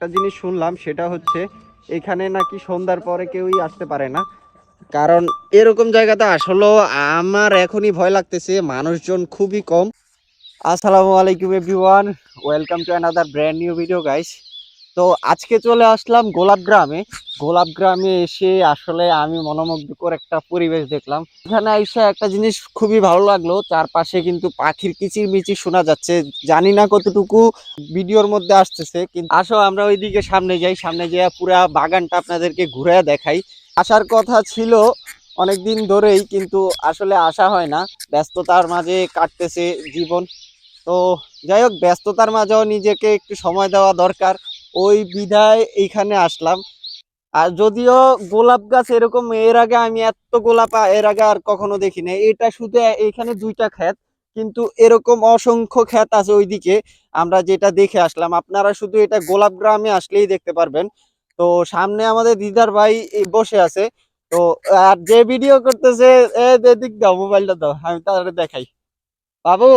একটা জিনিস শুনলাম, সেটা হচ্ছে এখানে নাকি সন্ধ্যার পরে কেউই আসতে পারে না। কারণ এরকম জায়গাতে আসলেও আমার এখনই ভয় লাগতেছে, মানুষজন খুবই কম। আসসালামু আলাইকুম everyone welcome to another brand new video guys তো আজকে চলে আসলাম গোলাপ গ্রামে। গোলাপ গ্রামে এসে আসলে আমি মনোমুগ্ধকর একটা পরিবেশ দেখলাম। এখানে এসে একটা জিনিস খুবই ভালো লাগল, চারপাশে কিন্তু পাখির কিচির মিচির শোনা যাচ্ছে। জানি না কতটুকু ভিডিওর মধ্যে আসতেছে, কিন্তু আসো আমরা ওইদিকে সামনে যাই। সামনে যাই পুরা বাগানটা আপনাদেরকে ঘুরে দেখাই। আসার কথা ছিল অনেক দিন ধরেই, কিন্তু আসলে আসা হয় না। ব্যস্ততার মাঝে কাটতেছে জীবন। তো যাই হোক, ব্যস্ততার মাঝেও নিজেকে একটু সময় দেওয়া দরকার। ওই বিধায় এইখানে আসলাম। আর যদিও গোলাপ গাছ এরকম, এর আগে আমি এত গোলাপ, এর আগে আর কখনো দেখি নাই এটা শুধু এখানে দুইটা ক্ষেত, কিন্তু এরকম অসংখ্য ক্ষেত আছে ওইদিকে। আমরা যেটা দেখে আসলাম, আপনারা শুধু এটা গোলাপ গ্রামে আসলেই দেখতে পারবেন। তো সামনে আমাদের দিদার ভাই বসে আছে। তো আর যে ভিডিও করতেছে, এ দিক দাও মোবাইলটা দাও, আমি তাদের দেখাই। বাবু,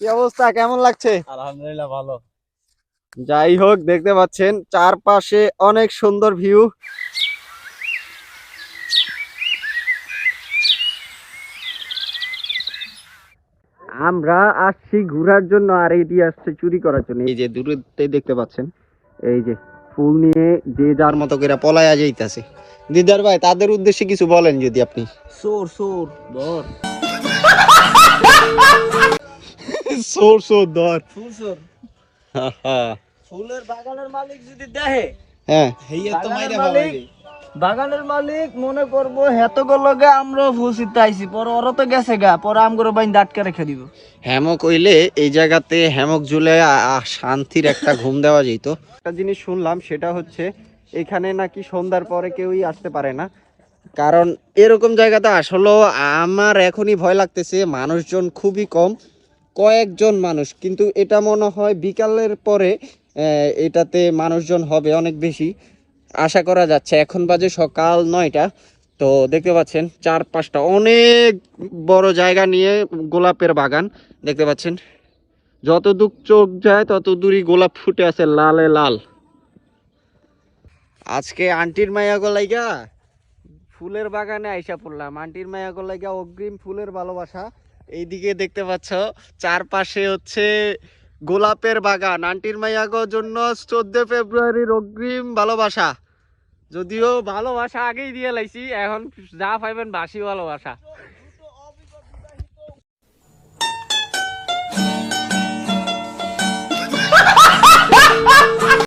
কি অবস্থা? কেমন লাগছে? আলহামদুলিল্লাহ, ভালো। যাই হোক দেখতে পাচ্ছেন চারপাশে অনেক সুন্দর ভিউ আমরা আসছি ঘোরার জন্য আর এটি আসছে চুরি করার জন্য। এই যে দূরতে দেখতে পাচ্ছেন এই যে ফুল নিয়ে যে যার মতো করে পলায়া যাইতাছে। দিদার ভাই তাদের উদ্দেশ্যে কিছু বলেন যদি আপনি। সোর সোর ধর। সোর সোর ধর। ফুল সোর। ফুলের বাগানের মালিক যদি দেখে হ্যাঁ। হেইয়া তো মাইরা মালিক বাগানের মালিক মনে করব হেত লগে আমরা ফুসিতে আইছি পরে ওরা তো গেছে গা পরে আমগরে বাইন ডাটকে রেখে দিব। হ্যামক হইলে এই জায়গাতে হ্যামক ঝুলে শান্তির একটা ঘুম দেওয়া যেত। একটা জিনিস শুনলাম সেটা হচ্ছে এখানে নাকি সন্ধ্যার পরে কেউই আসতে পারে না। কারণ এরকম জায়গাতে আসলেও আমার এখনই ভয় লাগতেছে মানুষজন খুবই কম কয়েকজন মানুষ। কিন্তু এটা মনে হয় বিকালের পরে এটাতে মানুষজন হবে অনেক বেশি। আশা করা যাচ্ছে, এখন বাজে সকাল নয়টা। তো দেখতে পাচ্ছেন চার পাঁচটা অনেক বড় জায়গা নিয়ে গোলাপের বাগান, দেখতে পাচ্ছেন। যত দূর চোখ যায় তত দূরই গোলাপ ফুটে আছে লালে লাল। আজকে আন্টির মায়া গলাইগা ফুলের বাগানে আইসা পড়লাম। আন্টির মায়া গলাইগা অগ্রিম ফুলের ভালোবাসা। এইদিকে দেখতে পাচ্ছ, চারপাশে হচ্ছে গোলাপের বাগান। আন্টির মায়াগোর জন্য চোদ্দ ফেব্রুয়ারির অগ্রিম ভালোবাসা। যদিও ভালোবাসা আগেই দিয়ে লাইছি, এখন যা পাইবেন বাসি ভালোবাসা।